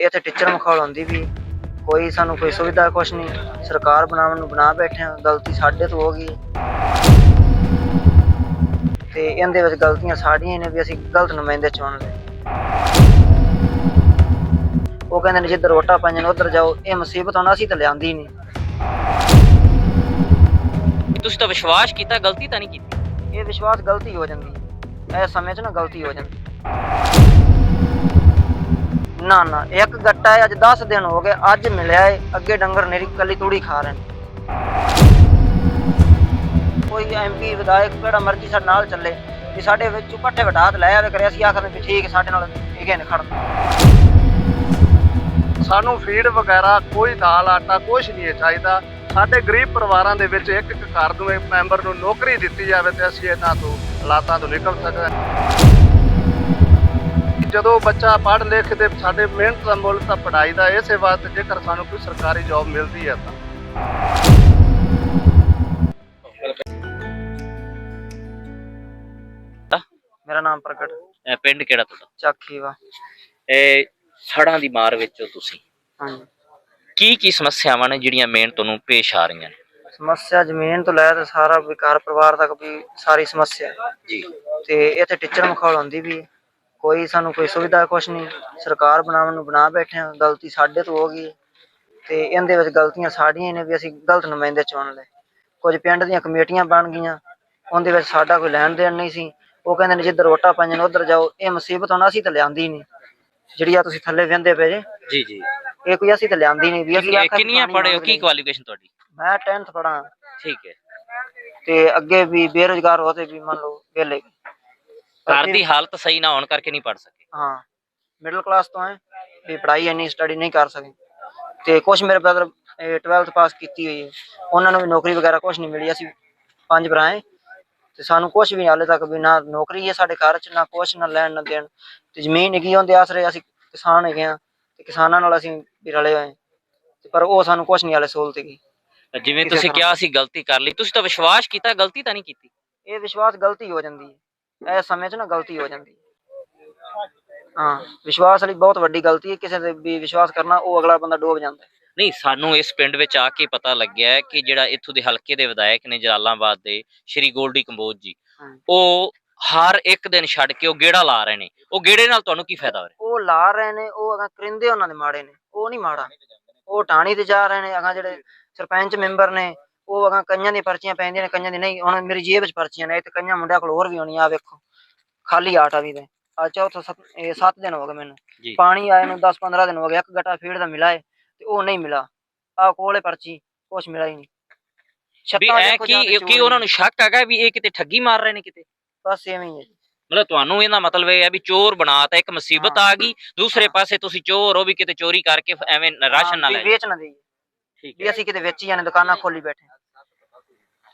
ਇੱਥੇ ਟੀਚਰ ਮਖੌਲ ਹੁੰਦੀ ਵੀ ਕੋਈ ਸਾਨੂੰ ਕੋਈ ਸੁਵਿਧਾ ਕੁਛ ਨਹੀਂ ਸਰਕਾਰ ਬਣਾਉਣ ਨੂੰ ਬਣਾ ਬੈਠੇ ਆ ਗਲਤੀ ਸਾਡੇ ਤੋਂ ਹੋ ਗਈ। ਤੇ ਇਹਦੇ ਵਿੱਚ ਗਲਤੀਆਂ ਸਾਡੀਆਂ ਨੇ ਵੀ ਅਸੀਂ ਗਲਤ ਨੁਮਾਇੰਦੇ ਚੁਣ ਲਏ। ਉਹ ਕਹਿੰਦੇ ਨੇ ਜਿੱਧਰ ਵੋਟਾਂ ਪਾਈਆਂ ਨੇ ਉਧਰ ਜਾਓ ਇਹ ਮੁਸੀਬਤ ਹੁਣ ਅਸੀਂ ਤਾਂ ਲਿਆਂਦੀ ਨਹੀਂ। ਤੁਸੀਂ ਤਾਂ ਵਿਸ਼ਵਾਸ ਕੀਤਾ ਗਲਤੀ ਤਾਂ ਨਹੀਂ ਕੀਤੀ? ਇਹ ਵਿਸ਼ਵਾਸ ਗਲਤੀ ਹੋ ਜਾਂਦੀ ਹੈ। ਇਸ ਸਮੇਂ 'ਚ ਨਾ ਗਲਤੀ ਹੋ ਜਾਂਦੀ ਨਾ ਨਾ, ਇੱਕ ਗੱਟਾ ਹੈ ਅੱਜ 10 ਦਿਨ ਹੋ ਗਏ, ਅੱਜ ਮਿਲਿਆ ਏ, ਅੱਗੇ ਡੰਗਰ ਨੇਰੀ ਕੱਲੀ ਤੂੜੀ ਖਾ ਰਹੇ ਨੇ। ਕੋਈ ਐਮਪੀ ਵਿਧਾਇਕ ਕਿਹੜਾ ਮਰਜ਼ੀ ਸਾਡੇ ਨਾਲ ਚੱਲੇ, ਵੀ ਸਾਡੇ ਵਿੱਚ ਪੱਠੇ ਵਟਾਤ ਲੈ ਆਵੇ ਕਰੇ, ਅਸੀਂ ਆਖਦੇ ਵੀ ਠੀਕ ਸਾਡੇ ਨਾਲ ਇਹ ਨੇ ਖੜਨ। ਸਾਨੂੰ ਫੀਡ ਵਗੈਰਾ, ਕੋਈ ਦਾਲ, ਆਟਾ ਕੁਝ ਨਹੀਂ ਚਾਹੀਦਾ। ਸਾਡੇ ਗਰੀਬ ਪਰਿਵਾਰਾਂ ਦੇ ਵਿੱਚ ਇੱਕ ਇੱਕ ਘਰ ਨੂੰ, ਇੱਕ ਮੈਂਬਰ ਨੂੰ ਨੌਕਰੀ ਦਿੱਤੀ ਜਾਵੇ ਤੇ ਅਸੀਂ ਇਹਨਾਂ ਤੋਂ ਹਾਲਾਤਾਂ ਤੋਂ ਨਿਕਲ ਸਕਦੇ ਹਾਂ। ਜਦੋਂ ਬੱਚਾ ਪੜ੍ਹ ਲਿਖ ਤੇ ਸਾਡੇ ਮਿਹਨਤ ਦਾ ਮੁੱਲ ਤਾਂ ਪੜ੍ਹਾਈ ਦਾ ਇਸੇ ਵਾਸਤੇ ਜੇਕਰ ਸਾਨੂੰ ਕੋਈ ਸਰਕਾਰੀ ਜੌਬ ਮਿਲਦੀ ਹੈ ਤਾਂ। ਮੇਰਾ ਨਾਮ ਪ੍ਰਗਟ। ਇਹ ਪਿੰਡ ਕਿਹੜਾ ਤੁਹਾਡਾ? ਚੱਕੀ ਵਾ ਇਹ ਸੜਾਂ ਦੀ ਮਾਰ ਵਿੱਚ ਹੋ ਤੁਸੀਂ ਹਾਂਜੀ। ਕੀ ਕੀ ਸਮੱਸਿਆਵਾਂ ਨੇ ਜਿਹੜੀਆਂ ਮੇਨ ਤੁਹਾਨੂੰ ਪੇਸ਼ ਆ ਰਹੀਆਂ ਨੇ? ਸਮੱਸਿਆ ਜ਼ਮੀਨ ਤੋਂ ਲੈ ਤੇ ਸਾਰਾ ਵੀ ਘਰ ਪਰਿਵਾਰ ਤੱਕ ਵੀ ਸਾਰੀ ਸਮੱਸਿਆ ਹੈ। ਜੀ। ਤੇ ਇੱਥੇ ਟੀਚਰ ਮਖੌਲ ਹੁੰਦੀ ਵੀ ਕੋਈ ਸਾਨੂੰ ਕੋਈ ਸੁਵਿਧਾ ਕੁਛ ਨਹੀਂ। ਸਰਕਾਰ ਬਣਾਉਣ ਨੂੰ ਬਣਾ ਬੈਠੇ ਆ ਗਲਤੀ ਸਾਡੇ ਤੋਂ ਹੋ ਗਈ ਤੇ ਇਹਦੇ ਵਿੱਚ ਗਲਤੀਆਂ ਸਾਡੀਆਂ ਹੀ ਨੇ ਵੀ ਅਸੀਂ ਗਲਤ ਨੁਮਾਇੰਦੇ ਚੁਣ ਲਏ। ਕੁਝ ਪਿੰਡ ਦੀਆਂ ਕਮੇਟੀਆਂ ਬਣ ਗਈਆਂ। ਉਹਦੇ ਵਿੱਚ ਸਾਡਾ ਕੋਈ ਲੈਣ ਦੇਣ ਨਹੀਂ ਸੀ। ਉਹ ਕਹਿੰਦੇ ਨੇ ਜਿੱਧਰ ਵੋਟਾਂ ਪਾਈਆਂ ਨੇ ਉਧਰ ਜਾਓ। ਇਹ ਮੁਸੀਬਤ ਹੁਣ ਅਸੀਂ ਤਾਂ ਲਿਆਂਦੀ ਨਹੀਂ। ਜਿਹੜੀ ਆ ਤੁਸੀਂ ਥੱਲੇ ਵਹਿੰਦੇ ਪਏ ਜੇ। ਜੀ ਜੀ। ਇਹ ਕੋਈ ਅਸੀਂ ਤਾਂ ਲਿਆਂਦੀ ਨਹੀਂ ਵੀ ਅਸੀਂ ਆਖਿਆ ਵੀ ਕਿੰਨੀਆਂ ਪੜ੍ਹੇ ਹੋ? ਕੀ। ਕੁਆਲੀਫਿਕੇਸ਼ਨ ਤੁਹਾਡੀ? ਮੈਂ 10th ਪੜਾਂ ਠੀਕ ਹੈ। ਤੇ ਅੱਗੇ ਵੀ ਬੇਰੁਜ਼ਗਾਰ ਹੋਤੇ ਵੀ ਮੰਨ ਲਓ ਵਿਹਲੇ। ਘਰ ਦੀ ਹਾਲਤ ਸਹੀ ਨਾ ਹੋਣ ਕਰਕੇ ਨਹੀਂ ਪੜ ਸਕੇ। ਹਾਂ ਮਿਡਲ ਕਲਾਸ ਤੋਂ ਹੈ ਵੀ ਪੜ੍ਹਾਈ ਇੰਨੀ ਸਟੱਡੀ ਨਹੀਂ ਕਰ ਸਕੇ। ਤੇ ਕੁਝ ਮੇਰੇ ਬ੍ਰਦਰ 12th ਪਾਸ ਕੀਤੀ ਹੋਈ ਹੈ। ਉਹਨਾਂ ਨੂੰ ਵੀ ਨੌਕਰੀ ਵਗੈਰਾ ਕੁਝ ਨਹੀਂ ਮਿਲੀ ਅਸੀਂ ਪੰਜ ਭਰਾ ਹੈ ਤੇ ਸਾਨੂੰ ਕੁਝ ਵੀ ਹਾਲੇ ਤੱਕ ਵੀ ਨਾ ਨੌਕਰੀ ਹੈ ਸਾਡੇ ਘਰ 'ਚ ਨਾ ਕੁਝ ਨਾ ਲੈਣ ਨਾ ਦੇਣ। ਤੇ ਜ਼ਮੀਨ ਹੈਗੀ ਉਹਦੇ ਆਸਰੇ ਅਸੀਂ ਕਿਸਾਨ ਹੈਗੇ ਆ ਤੇ ਕਿਸਾਨਾਂ ਨਾਲ ਅਸੀਂ ਵੀ ਰਲੇ ਹੋਏ। ਤੇ ਪਰ ਉਹ ਸਾਨੂੰ ਕੁਝ ਨਹੀਂ ਹਾਲੇ ਸਹੂਲਤ ਹੈਗੀ। ਜਿਵੇਂ ਤੁਸੀਂ। ਕਿਹਾ ਸੀ ਗਲਤੀ ਕਰ ਲਈ ਤੁਸੀਂ ਤਾਂ ਵਿਸ਼ਵਾਸ ਕੀਤਾ ਗਲਤੀ ਤਾਂ ਨਹੀਂ ਕੀਤੀ? ਇਹ ਵਿਸ਼ਵਾਸ ਗਲਤੀ ਹੋ ਜਾਂਦੀ ਹੈ। ਇਹ ਸਮੇਂ 'ਚ ਨਾ ਗਲਤੀ ਹੋ ਜਾਂਦੀ। ਹੈ ਵਿਸ਼ਵਾਸ ਵਾਲੀ ਬਹੁਤ ਵੱਡੀ ਗਲਤੀ ਹੈ ਕਿਸੇ ਤੇ ਵੀ ਵਿਸ਼ਵਾਸ ਕਰਨਾ ਉਹ ਅਗਲਾ ਬੰਦਾ ਡੋਬ ਜਾਂਦਾ। ਹੈ ਨਹੀਂ ਸਾਨੂੰ ਇਸ ਪਿੰਡ ਵਿੱਚ ਆ ਕੇ ਪਤਾ ਲੱਗਿਆ ਹੈ ਕਿ ਜਿਹੜਾ ਇੱਥੋਂ ਦੇ ਹਲਕੇ ਦੇ ਵਿਧਾਇਕ ਨੇ ਜਲਾਲਾਬਾਦ ਦੇ ਸ਼੍ਰੀ ਗੋਲਡੀ ਕੰਬੋਜ ਜੀ ਹਾਂ। ਉਹ ਹਰ ਇੱਕ ਦਿਨ ਛੱਡ ਕੇ ਉਹ ਗੇੜਾ ਲਾ ਰਹੇ ਨੇ। ਉਹ ਗੇੜੇ ਨਾਲ ਤੁਹਾਨੂੰ ਕੀ ਫਾਇਦਾ ਹੋ ਰਿਹਾ ਉਹ ਲਾ ਰਹੇ ਨੇ ਉਹ ਅਗਾ ਕਰਿੰਦੇ ਉਹਨਾਂ ਦੇ ਮਾੜੇ ਨੇ ਉਹ ਨਹੀਂ ਮਾੜਾ। ਉਹ ਟਾਣੀ ਤੇ ਜਾ ਰਹੇ ਨੇ ਅਗਾ ਜਿਹੜੇ ਸਰਪੰਚ ਮੈਂਬਰ ਨੇ ਉਹ ਅਗਾ ਕਈਆਂ ਦੀ ਪਰਚੀਆਂ ਪੈਂਦੀਆਂ ਨੇ ਕਈਆਂ ਦੀ ਨਹੀਂ। ਹੁਣ ਮੇਰੀ ਜੇਬ ਵਿੱਚ ਪਰਚੀਆਂ ਨੇ ਤੇ ਕਈਆਂ ਮੁੰਡਿਆਂ ਕੋਲ ਹੋਰ ਵੀ ਹੋਣੀਆਂ ਆ ਵੇਖੋ। ਖਾਲੀ ਆਟਾ ਵੀ ਦੇ ਆ ਚੌਥਾ ਸੱਤ ਇਹ 7 ਦਿਨ ਹੋ ਗਏ ਮੈਨੂੰ। ਪਾਣੀ ਆਏ ਨੂੰ 10 15 ਦਿਨ ਹੋ ਗਏ ਇੱਕ ਗੱਟਾ ਫੀਡ ਦਾ ਮਿਲਾ ਏ ਤੇ ਉਹ ਨਹੀਂ ਮਿਲਾ ਆ ਕੋਲੇ ਪਰਚੀ ਕੁਛ ਮਿਲਾ ਹੀ ਨਹੀਂ। ਵੀ ਐ ਕੇ ਕੀ ਉਹਨਾਂ ਨੂੰ। ਸ਼ੱਕ ਹੈਗਾ ਵੀ ਇਹ ਕਿਤੇ ਠੱਗੀ ਮਾਰ ਰਹੇ ਨੇ ਕਿਤੇ? ਬਸ ਐਵੇਂ ਹੀ ਹੈ ਮਤਲਬ ਤੁਹਾਨੂੰ ਇਹਦਾ ਮਤਲਬ ਇਹ ਹੈ ਵੀ ਚੋਰ ਬਣਾਤਾ ਇੱਕ ਮੁਸੀਬਤ ਹਾਂ। ਆ ਗਈ ਦੂਸਰੇ ਪਾਸੇ ਤੁਸੀਂ ਚੋਰ ਹੋ ਵੀ ਕਿਤੇ ਚੋਰੀ ਕਰਕੇ ਐਵੇਂ ਰਾਸ਼ਨ ਨਾ ਹਾਂ, ਲੈ ਵੇਚ ਨਾ ਦੇਈਏ। ਠੀਕ ਵੀ ਅਸੀਂ ਕਿਤੇ ਵੇਚੀ ਜਾਣੇ ਦੁਕਾਨਾਂ ਖੋਲੀ ਬੈਠੇ।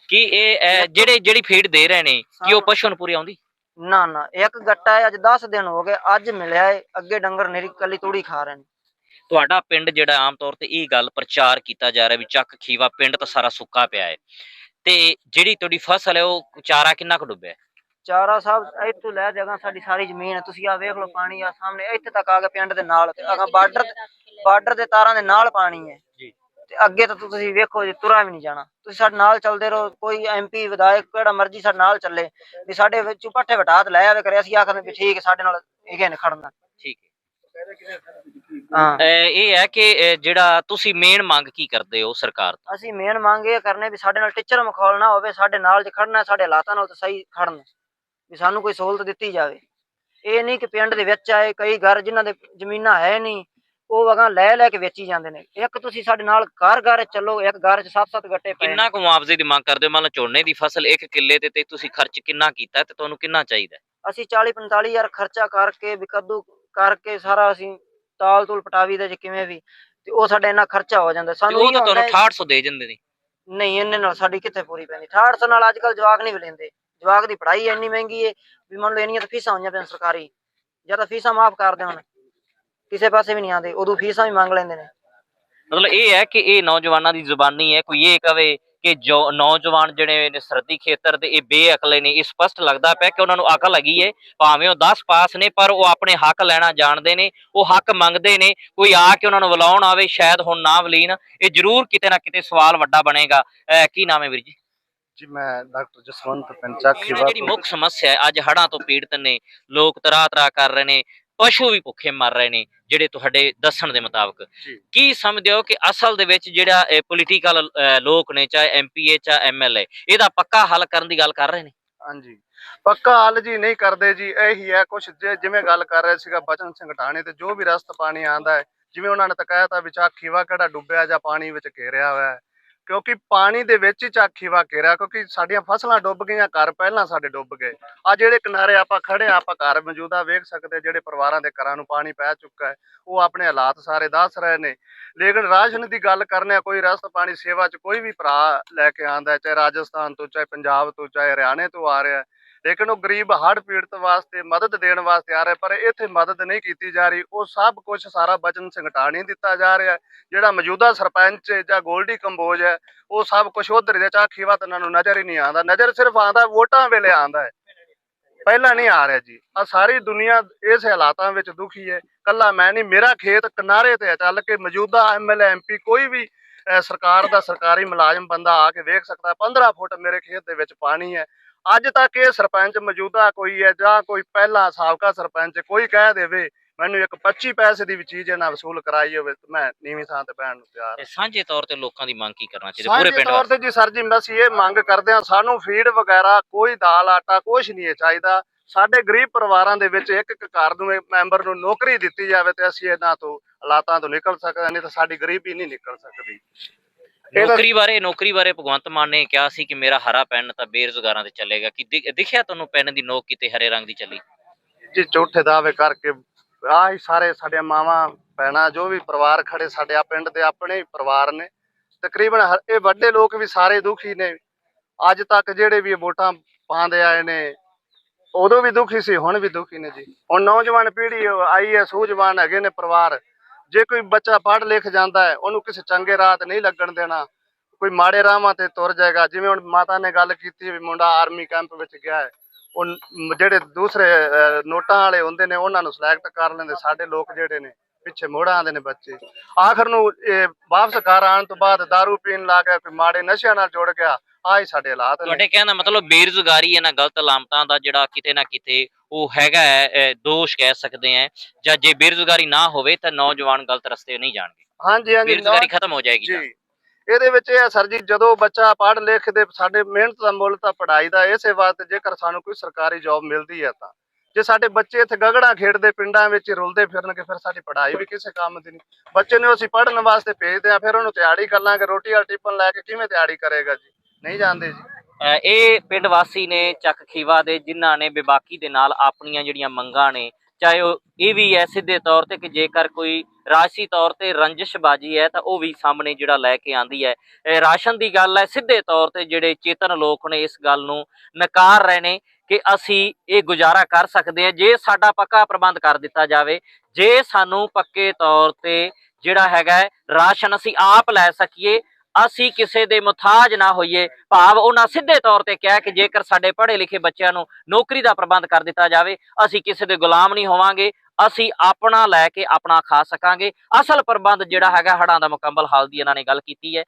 ਕੀ ਇਹ ਜਿਹੜੇ ਜਿਹੜੀ ਫੀਡ ਦੇ ਰਹੇ ਨੇ ਕੀ ਉਹ ਪਸ਼ੂ ਨੂੰ ਪੂਰੀ ਆਉਂਦੀ? ਨਾ ਨਾ ਇੱਕ ਗੱਟਾ ਹੈ ਅੱਜ 10 ਦਿਨ ਹੋ ਗਏ ਅੱਜ ਮਿਲਿਆ ਏ ਅੱਗੇ ਡੰਗਰ ਨੇਰੀ ਕੱਲੀ ਤੂੜੀ ਖਾ ਰਹੇ ਨੇ। ਤੁਹਾਡਾ ਪਿੰਡ ਜਿਹੜਾ ਆਮ ਤੌਰ ਤੇ ਇਹ ਗੱਲ ਪ੍ਰਚਾਰ ਕੀਤਾ ਜਾ ਰਿਹਾ ਵੀ ਚੱਕ ਖੀਵਾ ਪਿੰਡ ਤਾਂ ਸਾਰਾ ਸੁੱਕਾ ਪਿਆ ਹੈ ਤੇ ਜਿਹੜੀ ਤੁਹਾਡੀ ਫਸਲ ਹੈ ਉਹ ਚਾਰਾ ਕਿੰਨਾ ਕੁ ਡੁੱਬਿਆ? ਹੈ? ਚਾਰਾ ਸਾਹਿਬ ਇੱਥੋਂ ਲੈ ਜਗ੍ਹਾ ਸਾਡੀ ਸਾਰੀ ਜ਼ਮੀਨ ਹੈ ਤੁਸੀਂ ਆ ਵੇਖ ਲਓ ਪਾਣੀ ਆ ਸਾਹਮਣੇ ਇੱਥੇ ਤੱਕ ਆ ਗਿਆ ਪਿੰਡ ਦੇ ਨਾਲ ਤੇ ਅਗਾ ਬਾਰਡਰ ਬਾਰਡਰ ਦੇ ਤਾਰਾਂ ਦੇ ਨਾਲ ਪਾਣੀ ਹੈ ਜੀ। ਤੇ ਅੱਗੇ ਤਾਂ ਤੁਸੀਂ ਵੇਖੋ ਜੀ ਤੁਰਾ ਵੀ ਨਹੀਂ ਜਾਣਾ। ਤੁਸੀਂ ਸਾਡੇ ਨਾਲ ਚੱਲਦੇ ਰਹੋ ਕੋਈ ਐਮਪੀ ਵਿਧਾਇਕ ਕਿਹੜਾ ਮਰਜ਼ੀ ਸਾਡੇ ਨਾਲ ਚੱਲੇ ਵੀ ਸਾਡੇ ਵਿੱਚੋਂ ਪੱਠੇ ਵਟਾਤ ਲੈ ਆਵੇ ਕਰੇ ਅਸੀਂ ਆਖਦੇ ਵੀ ਠੀਕ ਸਾਡੇ ਨਾਲ ਇਹ ਨੇ ਖੜਨਾ ਠੀਕ ਹੈ। ਇਹ ਹੈ ਕਿ ਜਿਹੜਾ ਤੁਸੀਂ ਮੇਨ ਮੰਗ ਕੀ ਕਰਦੇ ਹੋ ਸਰਕਾਰ ਤੋਂ? ਅਸੀਂ ਮੇਨ ਮੰਗ ਇਹ ਕਰਨੇ ਵੀ ਸਾਡੇ ਨਾਲ ਟੀਚਰ ਮਖੌਲ ਨਾ ਹੋਵੇ ਸਾਡੇ ਨਾਲ ਜੇ ਖੜਨਾ ਸਾਡੇ ਹਾਲਾਤਾਂ ਨਾਲ ਤਾਂ ਸਹੀ ਖੜਨ ਵੀ ਸਾਨੂੰ ਕੋਈ ਸਹੂਲਤ ਦਿੱਤੀ ਜਾਵੇ। ਇਹ ਨਹੀਂ ਕਿ ਪਿੰਡ ਦੇ ਵਿੱਚ ਆਏ ਕਈ ਘਰ ਜਿਨ੍ਹਾਂ ਦੇ ਜ਼ਮੀਨਾਂ ਹੈ ਨਹੀਂ ਉਹ ਵਗਾ ਲੈ ਲੈ ਕੇ ਵੇਚੀ ਜਾਂਦੇ ਨੇ। ਇੱਕ ਤੁਸੀਂ ਸਾਡੇ ਨਾਲ ਘਰ ਘਰ ਚੱਲੋ ਇੱਕ ਘਰ 'ਚ ਸੱਤ ਸੱਤ ਗੱਟੇ ਪਏ ਕਿੰਨਾ। ਕੁ ਮੁਆਵਜ਼ੇ ਦੀ ਮੰਗ ਕਰਦੇ ਹੋ? ਮੰਨ ਲਓ ਝੋਨੇ ਦੀ ਫਸਲ ਇੱਕ ਕਿੱਲੇ ਤੇ ਤੇ ਤੁਸੀਂ ਖਰਚ ਕਿੰਨਾ ਕੀਤਾ ਤੇ ਤੁਹਾਨੂੰ ਕਿੰਨਾ ਚਾਹੀਦਾ? ਅਸੀਂ 40 45 ਹਜ਼ਾਰ ਖਰਚਾ ਕਰਕੇ ਵੀ ਕੱਦੂ ਕਰਕੇ ਸਾਰਾ ਅਸੀਂ ਤਾਲ ਤੂਲ ਪਟਾਵੀ ਦੇ ਚ ਕਿਵੇਂ ਵੀ ਤੇ ਉਹ ਸਾਡਾ ਇੰਨਾ ਖਰਚਾ ਹੋ ਜਾਂਦਾ। ਸਾਨੂੰ ਉਹ ਤਾਂ ਤੁਹਾਨੂੰ ਹੁੰਦਾ ਹੈ- 6800 ਦੇ ਜਾਂਦੇ ਨੇ। ਨਹੀਂ ਇਹਨੇ ਨਾਲ ਸਾਡੀ ਕਿੱਥੇ ਪੂਰੀ ਪੈਂਦੀ? 6800 ਨਾਲ ਅੱਜ ਕੱਲ ਜਵਾਕ ਨਹੀਂ ਲੈਂਦੇ ਜਵਾਕ ਦੀ ਪੜ੍ਹਾਈ ਇੰਨੀ ਮਹਿੰਗੀ ਏ ਵੀ ਮੰਨ ਲਓ ਇੰਨੀਆਂ ਤਾਂ ਫੀਸਾਂ ਹੋਈਆਂ ਪੈਣ ਸਰਕਾਰੀ। ਜਾਂ ਤਾਂ ਫੀਸਾਂ ਮਾਫ ਕਰ ਦੇਣ। ਕਿਸੇ ਪਾਸੇ ਵੀ ਨਹੀਂ ਆਉਂਦੇ ਉਦੋਂ ਫੀਸਾਂ ਵੀ ਮੰਗ ਲੈਂਦੇ ਨੇ। ਮਤਲਬ ਇਹ ਹੈ ਕਿ ਇਹ ਨੌਜਵਾਨਾਂ ਦੀ ਜ਼ੁਬਾਨੀ ਹੈ ਕੋਈ ਇਹ ਕਵੇ ਕਿ ਜੋ ਨੌਜਵਾਨ ਜਿਹੜੇ ਨੇ ਸਰਦੀ ਖੇਤਰ ਦੇ ਇਹ ਬੇਅਕਲੇ ਨੇ ਇਹ ਸਪਸ਼ਟ ਲੱਗਦਾ ਪਿਆ ਕਿ ਉਹਨਾਂ ਨੂੰ ਅਕਲ ਹੈਗੀ ਏ। ਭਾਵੇਂ ਉਹ 10 ਪਾਸ ਨੇ ਪਰ ਉਹ ਆਪਣੇ ਹੱਕ ਲੈਣਾ ਜਾਣਦੇ ਨੇ ਉਹ ਹੱਕ ਮੰਗਦੇ ਨੇ ਕੋਈ ਆ ਕੇ ਉਹਨਾਂ ਨੂੰ ਬੁਲਾਉਣ ਆਵੇ ਸ਼ਾਇਦ ਹੁਣ ਨਾ ਵਲੀਨ ਇਹ ਜ਼ਰੂਰ ਕਿਤੇ ਨਾ ਕਿਤੇ ਸਵਾਲ ਵੱਡਾ ਬਣੇਗਾ। ਕੀ ਨਾਮ ਹੈ ਵੀਰ ਜੀ? ਜੀ ਮੈਂ ਡਾਕਟਰ ਜਸਵੰਤ ਪੰਚਾਖੀ ਇਹ ਜਿਹੜੀ ਮੁੱਖ ਸਮੱਸਿਆ ਹੈ ਅੱਜ ਹੜ੍ਹਾਂ ਤੋਂ ਪੀੜਤ ਨੇ ਲੋਕ ਤਰਾ ਤਰਾ ਕਰ ਰਹੇ ਨੇ ਪਸ਼ੂ ਵੀ ਭੁੱਖੇ ਮਰ ਰਹੇ ਨੇ ਜਿਹੜੇ ਤੁਹਾਡੇ ਦੱਸਣ ਦੇ ਮੁਤਾਬਕ। ਕੀ ਸਮਝਦੇ ਹੋ ਕਿ ਅਸਲ ਦੇ ਵਿੱਚ ਜਿਹੜਾ ਪੋਲੀਟੀਕਲ ਲੋਕ ਨੇ ਚਾਹੇ ਐਮਪੀਏ ਚਾਹੇ ਐਮਐਲਏ ਇਹਦਾ ਪੱਕਾ ਹੱਲ ਕਰਨ ਦੀ ਗੱਲ ਕਰ ਰਹੇ ਨੇ? ਹਾਂਜੀ। ਪੱਕਾ ਹੱਲ ਜੀ ਨਹੀਂ ਕਰਦੇ ਜੀ ਇਹੀ ਹੈ ਜੇ- ਜਿਵੇਂ ਗੱਲ ਕਰ ਰਿਹਾ ਸੀਗਾ ਬਚਨ ਸਿੰਘ ਢਾਣੇ ਤੇ ਜੋ ਵੀ ਰਸਤ ਪਾਣੀ ਆਂਦਾ ਹੈ ਜਿਵੇਂ ਉਹਨਾਂ ਨੇ ਤਾਂ ਕਹਿ ਤਾ ਵੀ ਚਾਖੀਵਾ ਕਿਹੜਾ ਡੁੱਬਿਆ ਜਾਂ ਪਾਣੀ ਵਿੱਚ ਘੇਰਿਆ ਹੋਇਆ ਹੈ। ਕਿਉਂਕਿ ਪਾਣੀ ਦੇ ਵਿੱਚ ਹੀ ਚਾਖੀਵਾ ਘੇਰਿਆ ਕਿਉਂਕਿ ਸਾਡੀਆਂ ਫਸਲਾਂ ਡੁੱਬ ਗਈਆਂ, ਘਰ ਪਹਿਲਾਂ ਸਾਡੇ ਡੁੱਬ ਗਏ। ਆ ਜਿਹੜੇ ਕਿਨਾਰੇ ਆਪਾਂ ਖੜੇ ਆ ਆਪਾਂ ਘਰ ਮੌਜੂਦਾ ਵੇਖ ਸਕਦੇ ਜਿਹੜੇ ਪਰਿਵਾਰਾਂ ਦੇ ਘਰਾਂ ਨੂੰ ਪਾਣੀ ਪੈ ਚੁੱਕਾ ਹੈ, ਉਹ ਆਪਣੇ ਹਾਲਾਤ ਸਾਰੇ ਦੱਸ ਰਹੇ ਨੇ। ਲੇਕਿਨ ਰਾਸ਼ਨ ਦੀ ਗੱਲ ਕਰਨੇ ਆ, ਕੋਈ ਰਸਤ ਪਾਣੀ ਸੇਵਾ ਚ ਕੋਈ ਵੀ ਭਰਾ ਲੈ ਕੇ ਆਂਦਾ ਚਾਹੇ ਰਾਜਸਥਾਨ ਤੋਂ, ਚਾਹੇ ਪੰਜਾਬ ਤੋਂ, ਚਾਹੇ ਹਰਿਆਣੇ ਤੋਂ ਆ ਰਿਹਾ ਲੇਕਿਨ ਉਹ ਗਰੀਬ ਹੜ੍ਹ ਪੀੜਤ ਵਾਸਤੇ ਮਦਦ ਦੇਣ ਵਾਸਤੇ ਆ ਰਿਹਾ ਪਰ ਇੱਥੇ ਮਦਦ ਨਹੀਂ ਕੀਤੀ ਜਾ ਰਹੀ। ਉਹ ਸਭ ਕੁਝ ਸਾਰਾ ਬਚਨ ਸਿੰਘ ਦਿੱਤਾ ਜਾ ਰਿਹਾ ਜਿਹੜਾ ਮੌਜੂਦਾ ਸਰਪੰਚ ਜਾਂ ਗੋਲਡੀ ਕੰਬੋਜ ਹੈ ਉਹ ਸਭ ਕੁਝ ਉਧਰ ਦੇ ਚਾਖੀ ਵੱਤ ਇਹਨਾਂ ਨੂੰ ਨਜ਼ਰ ਹੀ ਨਹੀਂ ਆਉਂਦਾ। ਨਜ਼ਰ ਸਿਰਫ ਆਉਂਦਾ ਵੋਟਾਂ ਵੇਲੇ ਆਉਂਦਾ ਹੈ। ਪਹਿਲਾਂ ਨਹੀਂ ਆ ਰਿਹਾ ਜੀ। ਆ ਸਾਰੀ ਦੁਨੀਆ ਇਸ ਹਾਲਾਤਾਂ ਵਿੱਚ ਦੁਖੀ ਹੈ। ਕੱਲਾ ਮੈਂ ਨਹੀਂ ਮੇਰਾ ਖੇਤ ਕਿਨਾਰੇ ਤੇ ਹੈ। ਚੱਲ ਕੇ ਮੌਜੂਦਾ ਐਮਐਲਏ ਐਮਪੀ ਕੋਈ ਵੀ ਅਹ, ਸਰਕਾਰ ਦਾ ਸਰਕਾਰੀ ਮੁਲਾਜ਼ਮ ਬੰਦਾ ਆ ਕੇ ਵੇਖ ਸਕਦਾ। ਹੈ। 15 ਫੁੱਟ ਮੇਰੇ ਖੇਤ ਦੇ ਵਿੱਚ ਪਾਣੀ ਹੈ। ਅੱਜ ਤੱਕ ਇਹ ਸਰਪੰਚ ਮੌਜੂਦਾ ਕੋਈ ਹੈ ਜਾਂ ਕੋਈ ਪਹਿਲਾ ਸਾਬਕਾ ਸਰਪੰਚ ਕੋਈ ਕਹਿ ਦੇਵੇ ਮੈਨੂੰ ਇੱਕ 25 ਪੈਸੇ ਦੀ ਵੀ ਚੀਜ਼ ਇਹਨਾਂ ਵਸੂਲ ਕਰਾਈ ਹੋਵੇ ਤੇ ਮੈਂ ਨੀਵੀਂ ਥਾਂ ਤੇ ਬਹਿਣ ਨੂੰ ਤਿਆਰ ਤੇ ਸਾਂਝੇ ਤੌਰ ਤੇ ਲੋਕਾਂ ਦੀ ਮੰਗ ਕੀ ਕਰਨਾ ਚਾਹੀਦੀ? ਪੂਰੇ ਪਿੰਡ ਤੌਰ ਤੇ ਜੀ ਸਰ ਜੀ ਅਸੀਂ ਇਹ ਮੰਗ ਕਰਦੇ ਹਾਂ ਸਾਨੂੰ ਫੀਡ ਵਗੈਰਾ ਕੋਈ ਦਾਲ ਆਟਾ ਕੁਝ ਨਹੀਂ ਹੈ ਚਾਹੀਦਾ। ਸਾਡੇ ਗਰੀਬ ਪਰਿਵਾਰਾਂ ਦੇ ਵਿੱਚ ਇੱਕ ਇੱਕ ਘਰ ਨੂੰ ਮੈਂਬਰ ਨੂੰ ਨੌਕਰੀ ਦਿੱਤੀ ਜਾਵੇ ਤੇ ਅਸੀਂ ਇਹਨਾਂ ਤੋਂ ਹਾਲਾਤਾਂ ਤੋਂ ਨਿਕਲ ਸਕਦੇ ਨਹੀਂ ਤਾਂ ਸਾਡੀ ਗਰੀਬੀ ਨਹੀਂ ਨਿਕਲ ਸਕਦੀ। ਨੌਕਰੀ ਬਾਰੇ ਨੌਕਰੀ ਬਾਰੇ ਭਗਵੰਤ ਮਾਨ ਨੇ ਕਿਹਾ ਸੀ ਕਿ ਮੇਰਾ ਹਰਾ ਪੈਨ ਤਾਂ ਬੇਰੁਜ਼ਗਾਰਾਂ ਤੇ ਚੱਲੇਗਾ। ਕਿ ਦਿ- ਦਿਖਿਆ ਤੁਹਾਨੂੰ ਪੈਨ ਦੀ ਨੋਕ ਕਿਤੇ ਹਰੇ ਰੰਗ ਦੀ ਚੱਲੀ? ਜੀ ਝੂਠੇ ਦਾਅਵੇ ਕਰਕੇ ਆਹ ਹੀ ਸਾਰੇ ਸਾਡੇ ਮਾਵਾਂ ਭੈਣਾਂ ਜੋ ਵੀ ਪਰਿਵਾਰ ਖੜੇ ਸਾਡੇ ਆ ਪਿੰਡ ਦੇ ਆਪਣੇ ਹੀ ਪਰਿਵਾਰ ਨੇ। ਤਕਰੀਬਨ ਹਰ- ਇਹ ਵੱਡੇ ਲੋਕ ਵੀ ਸਾਰੇ ਦੁਖੀ ਨੇ। ਅੱਜ ਤੱਕ ਜਿਹੜੇ ਵੀ ਵੋਟਾਂ ਪਾਉਂਦੇ ਆਏ ਨੇ ਉਦੋਂ ਵੀ ਦੁਖੀ ਸੀ ਹੁਣ ਵੀ ਦੁਖੀ ਨੇ ਜੀ। ਹੁਣ ਨੌਜਵਾਨ ਪੀੜ੍ਹੀ ਆਈ ਹੈ ਸੂਝਵਾਨ ਹੈਗੇ ਨੇ ਪਰਿਵਾਰ। ਜੇ ਕੋਈ ਬੱਚਾ ਪੜ੍ਹ ਲਿਖ ਜਾਂਦਾ ਹੈ ਉਹਨੂੰ ਕਿਸੇ ਚੰਗੇ ਰਾਹ ਤੇ ਨਹੀਂ ਲੱਗਣ ਦੇਣਾ। ਕੋਈ ਮਾੜੇ ਰਾਹਾਂ ਤੇ ਤੁਰ ਜਾਏਗਾ। ਜਿਵੇਂ ਹੁਣ ਮਾਤਾ ਨੇ ਗੱਲ ਕੀਤੀ ਵੀ ਮੁੰਡਾ ਆਰਮੀ ਕੈਂਪ ਵਿੱਚ ਗਿਆ ਹੈ। ਉਹ ਜਿਹੜੇ ਦੂਸਰੇ ਅਹ, ਨੋਟਾਂ ਵਾਲੇ ਹੁੰਦੇ ਨੇ ਉਹਨਾਂ ਨੂੰ ਸਿਲੈਕਟ ਕਰ ਲੈਂਦੇ। ਸਾਡੇ ਲੋਕ ਜਿਹੜੇ ਨੇ ਪਿੱਛੇ ਮੋੜ ਆਉਂਦੇ ਨੇ ਬੱਚੇ। ਆਖਰ ਨੂੰ ਇਹ ਵਾਪਸ ਘਰ ਆਉਣ ਤੋਂ ਬਾਅਦ दारू ਪੀਣ ਲੱਗ ਗਿਆ ਕੋਈ ਮਾੜੇ ਨਸ਼ਿਆਂ ਨਾਲ ਜੁੜ ਗਿਆ। ਆਹ ਸਾਡੇ ਹਾਲਾਤ ਨੇ। ਤੁਹਾਡੇ ਕਹਿਣ ਦਾ ਮਤਲਬ ਬੇਰੁਜ਼ਗਾਰੀ ਇਹਨਾਂ ਗਲਤ ਲਾਮਤਾਂ ਦਾ ਜਿਹੜਾ ਕਿਤੇ ਨਾ ਕਿਤੇ ਉਹ ਹੈਗਾ ਹੈ, ਦੋਸ਼ ਕਹਿ ਸਕਦੇ ਆ ਜਾਂ ਜੇ ਬੇਰੁਜ਼ਗਾਰੀ ਨਾ ਹੋਵੇ ਤਾਂ ਨੌਜਵਾਨ ਗਲਤ ਰਸਤੇ ਨਹੀਂ ਜਾਣਗੇ। ਹਾਂਜੀ ਹਾਂਜੀ ਬੇਰੁਜ਼ਗਾਰੀ ਖਤਮ ਹੋ ਜਾਏਗੀ ਜੀ। ਇਹਦੇ ਵਿੱਚ ਇਹ ਸਰ ਜੀ ਜਦੋਂ ਬੱਚਾ ਪੜ੍ਹ ਲਿਖ ਦੇ ਸਾਡੇ ਮਿਹਨਤ ਦਾ ਮੁੱਲ ਤਾਂ ਪੜ੍ਹਾਈ ਦਾ ਇਸੇ ਵਾਸਤੇ ਜੇਕਰ ਸਾਨੂੰ ਕੋਈ ਸਰਕਾਰੀ ਜੌਬ ਮਿਲਦੀ ਹੈ ਤਾਂ। ਜੇ ਸਾਡੇ ਬੱਚੇ ਇੱਥੇ ਗਗੜਾ ਖੇਡਦੇ ਪਿੰਡਾਂ ਵਿੱਚ ਰੁਲਦੇ ਫਿਰਨਗੇ ਫਿਰ ਸਾਡੀ ਪੜ੍ਹਾਈ ਵੀ ਕਿਸੇ ਕੰਮ ਦੀ ਨਹੀਂ। ਬੱਚੇ ਨੂੰ ਅਸੀਂ ਪੜ੍ਹਨ ਵਾਸਤੇ ਭੇਜਦੇ ਆ ਫਿਰ ਉਹਨੂੰ ਤਿਆਰੀ ਕਰ ਲਾਂਗੇ ਰੋਟੀ ਵਾਲ ਟਿਫਨ ਲੈ ਕੇ ਕਿਵੇਂ ਤਿਆਰੀ ਕਰੇਗਾ ਜੀ? ਨਹੀਂ ਜਾਣਦੇ ਜੀ। ਅਹ ਇਹ ਪਿੰਡ ਵਾਸੀ ਨੇ ਚੱਕ ਖੀਵਾ ਦੇ, ਜਿਨ੍ਹਾਂ ਨੇ ਬੇਬਾਕੀ ਦੇ ਨਾਲ ਆਪਣੀਆਂ ਜਿਹੜੀਆਂ ਮੰਗਾਂ ਨੇ, ਚਾਹੇ ਉਹ ਇਹ ਵੀ ਹੈ ਸਿੱਧੇ ਤੌਰ ਤੇ ਕਿ ਜੇਕਰ ਕੋਈ ਰਾਜਸੀ ਤੌਰ ਤੇ ਰੰਜਿਸ਼ਬਾਜੀ ਹੈ ਤਾਂ ਉਹ ਵੀ ਸਾਹਮਣੇ ਜਿਹੜਾ ਲੈ ਕੇ ਆਂਦੀ ਹੈ। ਇਹ ਰਾਸ਼ਨ ਦੀ ਗੱਲ ਹੈ, ਸਿੱਧੇ ਤੌਰ ਤੇ ਜਿਹੜੇ ਚੇਤਨ ਲੋਕ ਨੇ ਇਸ ਗੱਲ ਨੂੰ ਨਕਾਰ ਰਹੇ ਨੇ ਕਿ ਅਸੀਂ ਇਹ ਗੁਜ਼ਾਰਾ ਕਰ ਸਕਦੇ ਹਾਂ। ਜੇ ਸਾਡਾ ਪੱਕਾ ਪ੍ਰਬੰਧ ਕਰ ਦਿੱਤਾ ਜਾਵੇ, ਜੇ ਸਾਨੂੰ ਪੱਕੇ ਤੌਰ ਤੇ ਜਿਹੜਾ ਹੈਗਾ ਰਾਸ਼ਨ ਅਸੀਂ ਆਪ ਲੈ ਸਕੀਏ ਅਸੀਂ ਕਿਸੇ ਦੇ ਮੁਤਾਜ ਨਾ ਹੋਈਏ। ਭਾਵ ਉਹਨਾਂ ਸਿੱਧੇ ਤੌਰ ਤੇ ਕਿਹਾ ਕਿ ਜੇਕਰ ਸਾਡੇ ਪੜ੍ਹੇ ਲਿਖੇ ਬੱਚਿਆਂ ਨੂੰ ਨੌਕਰੀ ਦਾ ਪ੍ਰਬੰਧ ਕਰ ਦਿੱਤਾ ਜਾਵੇ, ਅਸੀਂ ਕਿਸੇ ਦੇ ਗੁਲਾਮ ਨਹੀਂ ਹੋਵਾਂਗੇ, ਅਸੀਂ ਆਪਣਾ ਲੈ ਕੇ ਆਪਣਾ ਖਾ ਸਕਾਂਗੇ। ਅਸਲ ਪ੍ਰਬੰਧ ਜਿਹੜਾ ਹੈਗਾ ਹੜਾਂ ਦਾ ਮੁਕੰਮਲ ਹਾਲ ਦੀ ਇਹਨਾਂ ਨੇ ਗੱਲ ਕੀਤੀ ਹੈ।